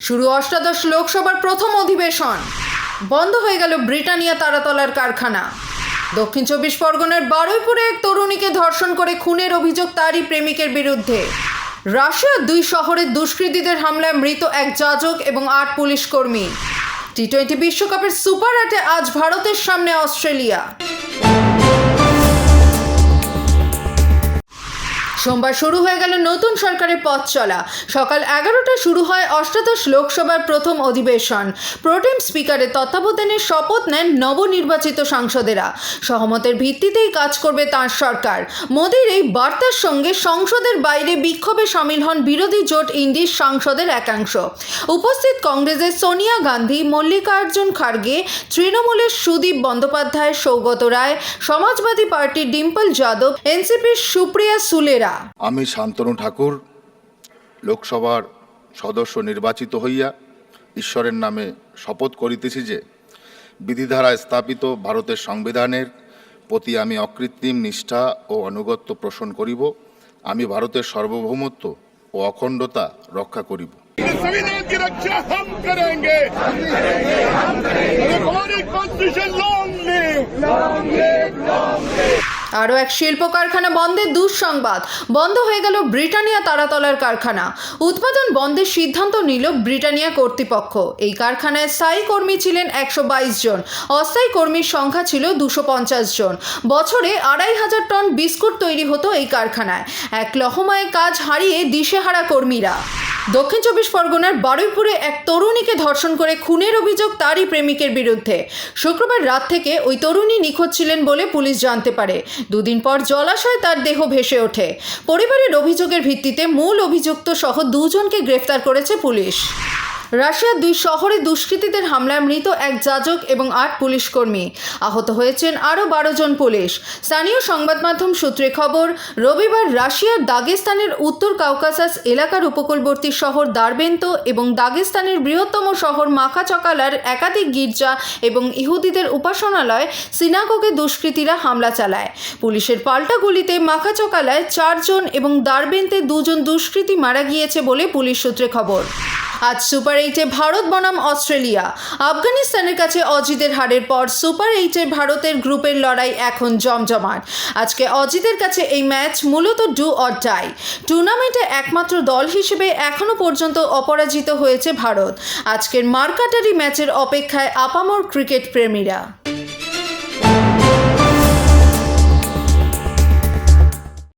শুরু অষ্টাদশ লোকসভার প্রথম অধিবেশন। বন্ধ হয়ে গেল ব্রিটানিয়া তারাতলার কারখানা। দক্ষিণ চব্বিশ পরগনার বারুইপুরে এক তরুণীকে ধর্ষণ করে খুনের অভিযোগ তারই প্রেমিকের বিরুদ্ধে। রাশিয়ার দুই শহরের দুষ্কৃতীদের হামলায় মৃত এক যাজক এবং আট পুলিশ কর্মী। টি টোয়েন্টি বিশ্বকাপের সুপার আটে আজ ভারতের সামনে অস্ট্রেলিয়া। সোমবার শুরু হয়ে গেল নতুন সরকারের পথ চলা। সকাল এগারোটায় শুরু হয় অষ্টাদশ লোকসভার প্রথম অধিবেশন। প্রোটেম স্পিকারের তত্ত্বাবধানে শপথ নেন নবনির্বাচিত সাংসদেরা। সহমতের ভিত্তিতেই কাজ করবে তাঁর সরকার। মোদীর এই বার্তার সঙ্গে সংসদের বাইরে বিক্ষোভে সামিল হন বিরোধী জোট ইন্ডির সাংসদের একাংশ। উপস্থিত কংগ্রেসের সোনিয়া গান্ধী, মল্লিকার্জুন খার্গে, তৃণমূলের সুদীপ বন্দ্যোপাধ্যায়, সৌগত রায়, সমাজবাদী পার্টির ডিম্পল যাদব, এনসিপির সুপ্রিয়া সুলেরা। আমি শান্তনু ঠাকুর, লোকসভার সদস্য নির্বাচিত হইয়া ঈশ্বরের নামে শপথ করিতেছি যে, বিধিধারা স্থাপিত ভারতের সংবিধানের প্রতি আমি অকৃত্রিম নিষ্ঠা ও অনুগত্য পোষণ করিব, আমি ভারতের সার্বভৌমত্ব ও অখণ্ডতা রক্ষা করিব। সংবিধান কি রক্ষা, হম করেঙ্গে। আরও এক শিল্প কারখানা বন্ধের দুঃসংবাদ। বন্ধ হয়ে গেল ব্রিটানিয়া তারাতলার কারখানা। উৎপাদন বন্ধের সিদ্ধান্ত নিল ব্রিটানিয়া কর্তৃপক্ষ। এই কারখানায় স্থায়ী কর্মী ছিলেন একশো বাইশ জন। অস্থায়ী কর্মীর সংখ্যা ছিল দুশো জন। বছরে আড়াই হাজার টন বিস্কুট তৈরি হতো এই কারখানায়। এক লহমায় কাজ হারিয়ে দিশেহারা কর্মীরা। দক্ষিণ চব্বিশ পরগনার বারুইপুরে এক তরুণীকে ধর্ষণ করে খুনের অভিযোগ তারই প্রেমিকের বিরুদ্ধে। শুক্রবার রাত থেকে ওই তরুণী নিখোঁজ ছিলেন বলে পুলিশ জানতে পারে। দুদিন পর জলাশয় তার দেহ ভেসে ওঠে। পরিবারের অভিযোগের ভিত্তিতে মূল অভিযুক্ত সহ দুজনকে গ্রেফতার করেছে পুলিশ। রাশিয়ার দুই শহরে দুষ্কৃতীদের হামলায় মৃত এক যাজক এবং আট পুলিশ কর্মী আহত হয়েছেন আরও বারো জন পুলিশ। স্থানীয় সংবাদ মাধ্যম সূত্রে খবর, রবিবার রাশিয়ার দাগেস্তানের উত্তর কাউকাসাস এলাকার উপকূলবর্তী শহর দারবেন্ত এবং দাগেস্তানের বৃহত্তম শহর মাখাচকালার একাধিক গির্জা এবং ইহুদিদের উপাসনালয় সিনাগোগে দুষ্কৃতীরা হামলা চালায়। পুলিশের পাল্টা গুলিতে মাখাচকালায় চারজন এবং দারবেন্তে দুজন দুষ্কৃতী মারা গিয়েছে বলে পুলিশ সূত্রে খবর। আজ সুপার এইটে ভারত বনাম অস্ট্রেলিয়া। আফগানিস্তানের কাছে অজিতের হারের পর সুপার এইটে ভারতের গ্রুপের লড়াই এখন জমজমাট। আজকে অজিতের কাছে এই ম্যাচ মূলত ডু অর ডাই। টুর্নামেন্টে একমাত্র দল হিসেবে এখনও পর্যন্ত অপরাজিত হয়েছে ভারত। আজকের মার্কাটারি ম্যাচের অপেক্ষায় আপামর ক্রিকেট প্রেমীরা।